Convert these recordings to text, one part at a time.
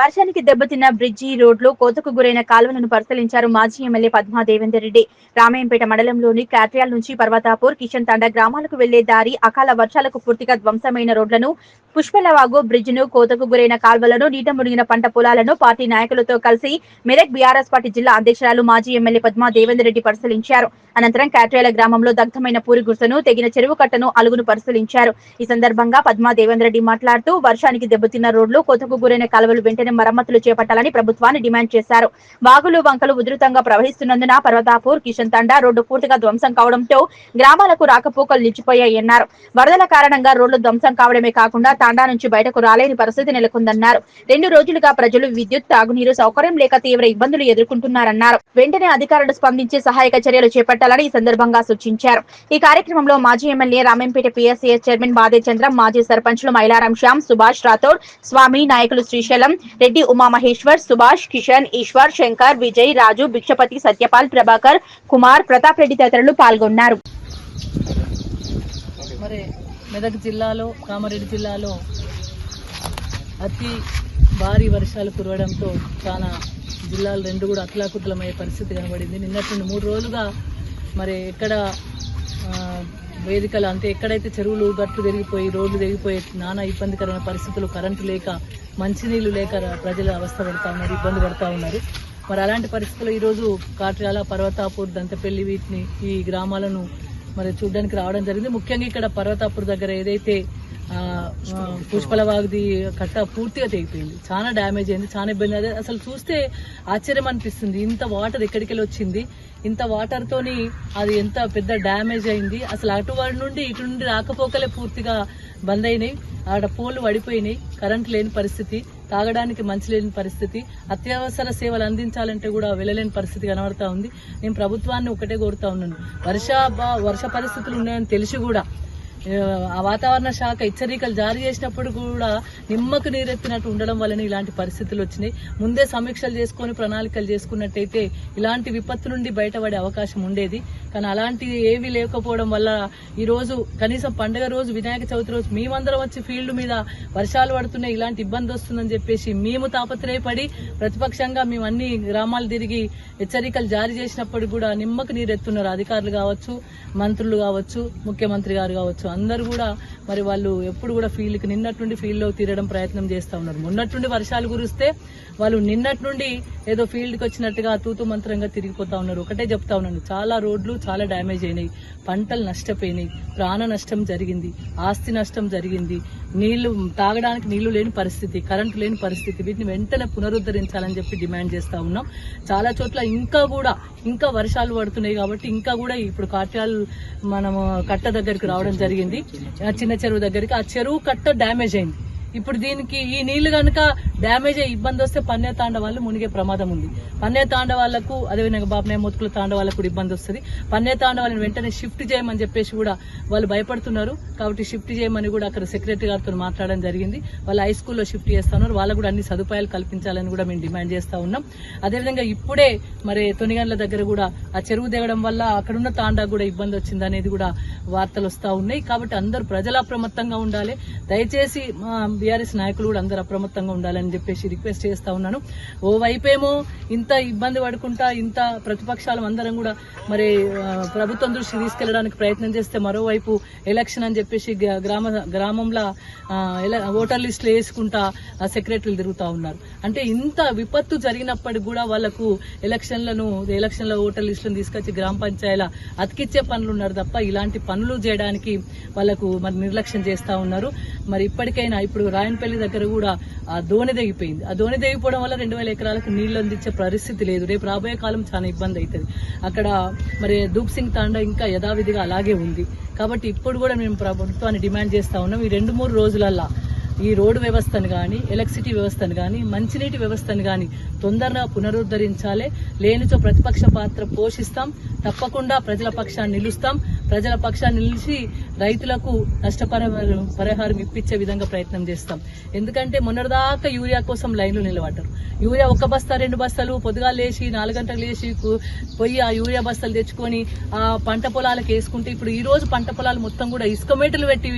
వర్షానికి దెబ్బతిన్న బ్రిడ్జి రోడ్లు కోతకు గురైన కాలువలను పరిశీలించారు మాజీ ఎమ్మెల్యే పద్మా దేవేందర్ రెడ్డి. రామాయంపేట మండలంలోని కాట్రియాల నుంచి పర్వతాపూర్ కిషన్ తండ గ్రామాలకు వెళ్ళే దారి అకాల వర్షాలకు పూర్తిగా ధ్వంసమైన రోడ్లను పుష్పలవాగు బ్రిడ్జ్ను కోతకు గురైన కాల్వలను నీట మునిగిన పంట పొలాలను పార్టీ నాయకులతో కలిసి మెదక్ బీఆర్ఎస్ పార్టీ జిల్లా అధ్యక్షురాలు మాజీ ఎమ్మెల్యే పద్మా దేవేందర్ రెడ్డి పరిశీలించారు. అనంతరం కాట్రేల గ్రామంలో దగ్ధమైన పూరి గుర్సను తెగిన చెరువు కట్టను అలుగును పరిశీలించారు. ఈ సందర్భంగా పద్మా దేవేందర్ రెడ్డి మాట్లాడుతూ వర్షానికి దెబ్బతిన్న రోడ్లు కోతకు గురైన కాలువలు వెంటనే మరమ్మతులు చేపట్టాలని ప్రభుత్వాన్ని డిమాండ్ చేశారు. వాగులు వంకలు ఉధృతంగా ప్రవహిస్తున్నందున పర్వతాపూర్ కిషన్ తండా రోడ్డు పూర్తిగా ధ్వంసం కావడంతో గ్రామాలకు రాకపోకలు నిలిచిపోయాయన్నారు. వరదల కారణంగా రోడ్లు ధ్వంసం కావడమే కాకుండా తాండా నుంచి బయటకు రాలేని పరిస్థితి నెలకొందన్నారు. రెండు రోజులుగా ప్రజలు విద్యుత్ తాగునీరు సౌకర్యం లేక తీవ్ర ఇబ్బందులు ఎదుర్కొంటున్నారన్నారు. వెంటనే అధికారులు స్పందించి సహాయక చర్యలు చేపట్టాలని ఈ సందర్భంగా సూచించారు. ఈ కార్యక్రమంలో మాజీ ఎమ్మెల్యే రామంపేట పిఎస్సిఎస్ చైర్మన్ బాదే చంద్ర మాజీ సర్పంచ్లు మైలారాం శ్యామ్ సుభాష్ రాథోడ్ స్వామి నాయకులు శ్రీశైలం రెడ్డి ఉమామహేశ్వర్ సుభాష్ కిషన్ ఈశ్వర్ శంకర్ విజయ్ రాజు భిక్షపతి సత్యపాల్ ప్రభాకర్ కుమార్ ప్రతాప్ రెడ్డి తదితరులు పాల్గొన్నారు. మరి మెదక్ జిల్లాలో కామారెడ్డి జిల్లాలో అతి భారీ వర్షాలు కురవడంతో చాలా జిల్లాలు రెండు కూడా అతలాకుతలమయ్యే పరిస్థితి కనబడింది. నిన్నటి నుండి మూడు రోజులుగా మరి ఎక్కడ వేదికలు అంటే ఎక్కడైతే చెరువులు గట్లు తిరిగిపోయి రోడ్లు తిరిగిపోయి నానా ఇబ్బందికరమైన పరిస్థితులు కరెంటు లేక మంచినీళ్ళు లేక ప్రజలు అవస్థ పడతా ఉన్నారు ఇబ్బంది పడతా ఉన్నారు. మరి అలాంటి పరిస్థితుల్లో ఈరోజు కాట్రాల పర్వతాపూర్ దంతపల్లి వీటిని ఈ గ్రామాలను మరి చూడడానికి రావడం జరిగింది. ముఖ్యంగా ఇక్కడ పర్వతాపూర్ దగ్గర ఏదైతే పుష్పల వాగ్ది కట్ట పూర్తిగా తెగిపోయింది. చాలా డ్యామేజ్ అయింది చాలా ఇబ్బంది అదే అసలు చూస్తే ఆశ్చర్యం అనిపిస్తుంది. ఇంత వాటర్ ఎక్కడికెళ్ళి వచ్చింది? ఇంత వాటర్ తోని అది ఎంత పెద్ద డ్యామేజ్ అయింది? అసలు అటువాడి నుండి ఇటు నుండి రాకపోకలే పూర్తిగా బంద్ అయినాయి. ఆడ పోలు పడిపోయినాయి. కరెంట్ లేని పరిస్థితి తాగడానికి మంచి లేని పరిస్థితి అత్యవసర సేవలు అందించాలంటే కూడా వెళ్ళలేని పరిస్థితి కనబడతా ఉంది. నేను ప్రభుత్వాన్ని ఒకటే కోరుతా ఉన్నాను. వర్ష వర్ష పరిస్థితులు ఉన్నాయని తెలిసి కూడా వాతావరణ శాఖ హెచ్చరికలు జారీ చేసినప్పుడు కూడా నిమ్మకు నీరెత్తినట్టు ఉండడం వలన ఇలాంటి పరిస్థితులు వచ్చినాయి. ముందే సమీక్షలు చేసుకొని ప్రణాళికలు చేసుకున్నట్టయితే ఇలాంటి విపత్తు నుండి బయటపడే అవకాశం ఉండేది. కానీ అలాంటివి ఏవి లేకపోవడం వల్ల ఈరోజు కనీసం పండగ రోజు వినాయక చవితి రోజు మేమందరం వచ్చి ఫీల్డ్ మీద వర్షాలు పడుతున్నాయి ఇలాంటి ఇబ్బంది వస్తుందని చెప్పేసి మేము తాపత్రయపడి ప్రతిపక్షంగా మేము అన్ని గ్రామాలు తిరిగి హెచ్చరికలు జారీ చేసినప్పుడు కూడా నిమ్మకు నీరెత్తున్నారు అధికారులు కావచ్చు మంత్రులు కావచ్చు ముఖ్యమంత్రి గారు కావచ్చు. అందరూ కూడా మరి వాళ్ళు ఎప్పుడు కూడా ఫీల్డ్కి నిన్నట్టుండి ఫీల్డ్లో తీరడం ప్రయత్నం చేస్తూ ఉన్నారు. మొన్నట్టుండి వర్షాలు కురిస్తే వాళ్ళు నిన్నటి నుండి ఏదో ఫీల్డ్కి వచ్చినట్టుగా తూతు మంత్రంగా తిరిగిపోతా ఉన్నారు. ఒకటే చెప్తా ఉన్నాను. చాలా రోడ్లు చాలా డ్యామేజ్ అయినాయి. పంటలు నష్టపోయినాయి. ప్రాణ నష్టం జరిగింది. ఆస్తి నష్టం జరిగింది. నీళ్ళు తాగడానికి నీళ్ళు లేని పరిస్థితి కరెంటు లేని పరిస్థితి. వీటిని వెంటనే పునరుద్ధరించాలని చెప్పి డిమాండ్ చేస్తా ఉన్నాం. చాలా చోట్ల ఇంకా కూడా ఇంకా వర్షాలు పడుతున్నాయి కాబట్టి ఇంకా కూడా ఇప్పుడు కాట్యాలు మనము కట్ట దగ్గరికి రావడం జరిగింది. ఆ చిన్న చెరువు దగ్గరికి. ఆ చెరువు కట్ట డ్యామేజ్ అయింది. ఇప్పుడు దీనికి ఈ నీళ్ళు కనుక డ్యామేజ్ అయ్యి ఇబ్బంది వస్తే పన్నే తాండవాళ్ళు మునిగే ప్రమాదం ఉంది. పన్నే తాండవాళ్ళకు అదేవిధంగా బాబనే మొత్తుకుల తాండవాళ్ళకు కూడా ఇబ్బంది వస్తుంది. పన్నే తాండవాళ్ళని వెంటనే షిఫ్ట్ చేయమని చెప్పేసి కూడా వాళ్ళు భయపడుతున్నారు. కాబట్టి షిఫ్ట్ చేయమని కూడా అక్కడ సెక్రటరీ గారితో మాట్లాడడం జరిగింది. వాళ్ళు హై స్కూల్లో షిఫ్ట్ చేస్తున్నారు. వాళ్ళకు కూడా అన్ని సదుపాయాలు కల్పించాలని కూడా మేము డిమాండ్ చేస్తా ఉన్నాం. అదేవిధంగా ఇప్పుడే మరి తొనిగండ్ల దగ్గర కూడా ఆ చెరువు దిగడం వల్ల అక్కడున్న తాండా కూడా ఇబ్బంది వచ్చింది అనేది కూడా వార్తలు వస్తా ఉన్నాయి. కాబట్టి అందరూ ప్రజలు అప్రమత్తంగా ఉండాలి. దయచేసి బీఆర్ఎస్ నాయకులు కూడా అందరూ అప్రమత్తంగా ఉండాలని చెప్పేసి రిక్వెస్ట్ చేస్తా ఉన్నాను. ఓ వైపేమో ఇంత ఇబ్బంది పడుకుంటా ఇంత ప్రతిపక్షాలు అందరం కూడా మరి ప్రభుత్వం దృష్టికి తీసుకెళ్ళడానికి ప్రయత్నం చేస్తే మరోవైపు ఎలక్షన్ అని చెప్పేసి గ్రామ గ్రామంలో ఓటర్ లిస్టులు వేసుకుంటా సెక్రటరీలు తిరుగుతూ ఉన్నారు. అంటే ఇంత విపత్తు జరిగినప్పటికి కూడా వాళ్ళకు ఎలక్షన్లను ఎలక్షన్ల ఓటర్ లిస్టులను తీసుకొచ్చి గ్రామ పంచాయతీల అతికిచ్చే పనులు ఉన్నారు తప్ప ఇలాంటి పనులు చేయడానికి వాళ్ళకు మరి నిర్లక్ష్యం చేస్తూ ఉన్నారు. మరి ఇప్పటికైనా ఇప్పుడు రాయనపల్లి దగ్గర కూడా ఆ దోణి తెగిపోయింది. ఆ దోణి తెగిపోవడం వల్ల రెండు వేల ఎకరాలకు నీళ్ళు అందించే పరిస్థితి లేదు. రేపు రాబోయే కాలం చాలా ఇబ్బంది అవుతుంది అక్కడ మరి దూప్ సింగ్ తాండా ఇంకా యథావిధిగా అలాగే ఉంది. కాబట్టి ఇప్పుడు కూడా మేము ప్రభుత్వాన్ని డిమాండ్ చేస్తూ ఉన్నాం. ఈ రెండు మూడు రోజులల్లా ఈ రోడ్డు వ్యవస్థను కానీ ఎలక్ట్రిసిటీ వ్యవస్థను కానీ మంచినీటి వ్యవస్థను కానీ తొందరగా పునరుద్ధరించాలి. లేనిచో ప్రతిపక్ష పాత్ర పోషిస్తాం. తప్పకుండా ప్రజల పక్షాన్ని నిలుస్తాం. ప్రజల పక్షాన్ని నిలిచి రైతులకు నష్టపరిహారం పరిహారం ఇప్పించే విధంగా ప్రయత్నం చేస్తాం. ఎందుకంటే మొన్నటిదాకా యూరియా కోసం లైన్లు నిలబడ్డారు. యూరియా ఒక బస్తా రెండు బస్తాలు పొద్దుగా లేచి నాలుగు గంటలకు లేచి పోయి ఆ యూరియా బస్తాలు తెచ్చుకొని ఆ పంట పొలాలకు వేసుకుంటే ఇప్పుడు ఈ రోజు పంట పొలాలు మొత్తం కూడా ఇసుక మేటలు పెట్టి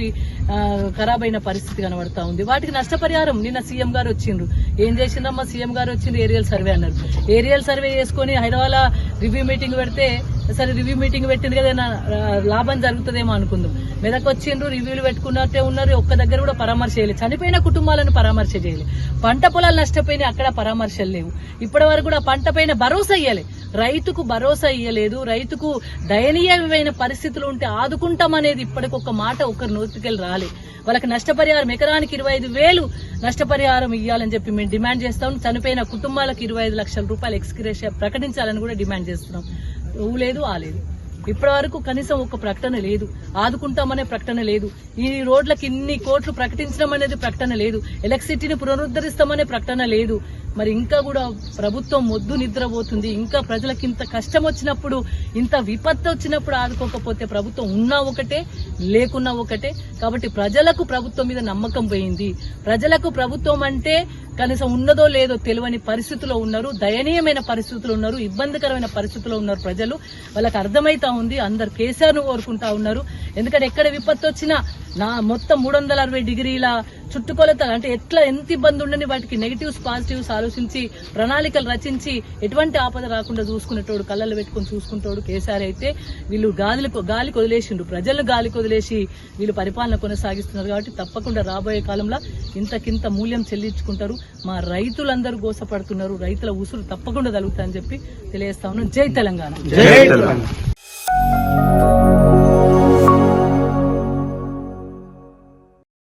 ఆ, ఖరాబ్ అయిన పరిస్థితి కనబడతా ఉంది. వాటికి నష్టపరిహారం నిన్న సీఎం గారు వచ్చిండ్రు. ఏం చేసిందమ్మా? సీఎం గారు వచ్చిండ్రు ఏరియల్ సర్వే అన్నారు. ఏరియల్ సర్వే చేసుకొని హైదరాబాద్ రివ్యూ మీటింగ్ పెడితే సరే రివ్యూ మీటింగ్ పెట్టింది కదా నా- లాభం జరుగుతుందేమో అనుకుందాం. మెదక్ వచ్చిండ్రు రివ్యూలు పెట్టుకున్నట్టే ఉన్నారు ఒక్క దగ్గర కూడా పరామర్శ చేయలేదు. చనిపోయిన కుటుంబాలను పరామర్శ చేయలేదు. పంట పొలాలు నష్టపోయినాయి అక్కడ పరామర్శలు లేవు. ఇప్పటి వరకు కూడా పంట పైన భరోసా ఇయ్యలే. రైతుకు భరోసా ఇయ్యలేదు రైతుకు దయనీయమైన పరిస్థితులు ఉంటే ఆదుకుంటామనేది ఇప్పటికి ఒక మాట ఒకరు నోటికెళ్ళి రాలే. వాళ్ళకి నష్టపరిహారం ఎకరానికి ఇరవై ఐదు వేలు నష్టపరిహారం ఇవ్వాలని చెప్పి మేము డిమాండ్ చేస్తాం. చనిపోయిన కుటుంబాలకు ఇరవై ఐదు లక్షల రూపాయలు ఎక్స్గ్రేషియా ప్రకటించాలని కూడా డిమాండ్ చేస్తున్నాం. ఊ లేదు ఆ లేదు. ఇప్పటి వరకు కనీసం ఒక ప్రకటన లేదు. ఆదుకుంటామనే ప్రకటన లేదు. ఈ రోడ్లకు ఇన్ని కోట్లు ప్రకటించడం అనేది ప్రకటన లేదు. ఎలక్ట్రిసిటీని పునరుద్ధరిస్తామనే ప్రకటన లేదు. మరి ఇంకా కూడా ప్రభుత్వం మొద్దు నిద్రపోతుంది ఇంకా ప్రజలకు ఇంత కష్టం వచ్చినప్పుడు ఇంత విపత్తు వచ్చినప్పుడు ఆదుకోకపోతే ప్రభుత్వం ఉన్నా ఒకటే లేకున్నా ఒకటే. కాబట్టి ప్రజలకు ప్రభుత్వం మీద నమ్మకం పోయింది. ప్రజలకు ప్రభుత్వం అంటే కనీసం ఉన్నదో లేదో తెలియని పరిస్థితిలో ఉన్నారు దయనీయమైన పరిస్థితులు ఉన్నారు ఇబ్బందికరమైన పరిస్థితుల్లో ఉన్నారు ప్రజలు. వాళ్ళకి అర్థమైతా ఉంది అందరు కేసీఆర్ను కోరుకుంటా ఉన్నారు. ఎందుకంటే ఎక్కడ విపత్తు వచ్చినా నా మొత్తం మూడు వందల అరవై డిగ్రీల చుట్టుకొలత అంటే ఎట్లా ఎంత ఇబ్బంది ఉండని వాటికి నెగిటివ్స్ పాజిటివ్స్ ఆలోచించి ప్రణాళికలు రచించి ఎటువంటి ఆపద రాకుండా చూసుకునేటోడు కళ్ళలు పెట్టుకొని చూసుకుంటాడు కేసీఆర్ అయితే వీళ్ళు గాలికి గాలికి వదిలేసిండు ప్రజలను గాలికి వదిలేసి వీళ్ళు పరిపాలన కొనసాగిస్తున్నారు కాబట్టి తప్పకుండా రాబోయే కాలంలో ఇంతకింత మూల్యం చెల్లించుకుంటారు. మా రైతులందరూ గోసపడుతున్నారు. రైతుల ఉసురు తప్పకుండా తగులుతా అని చెప్పి తెలియజేస్తా ఉన్నాం. జై తెలంగాణ. జై తెలంగాణ.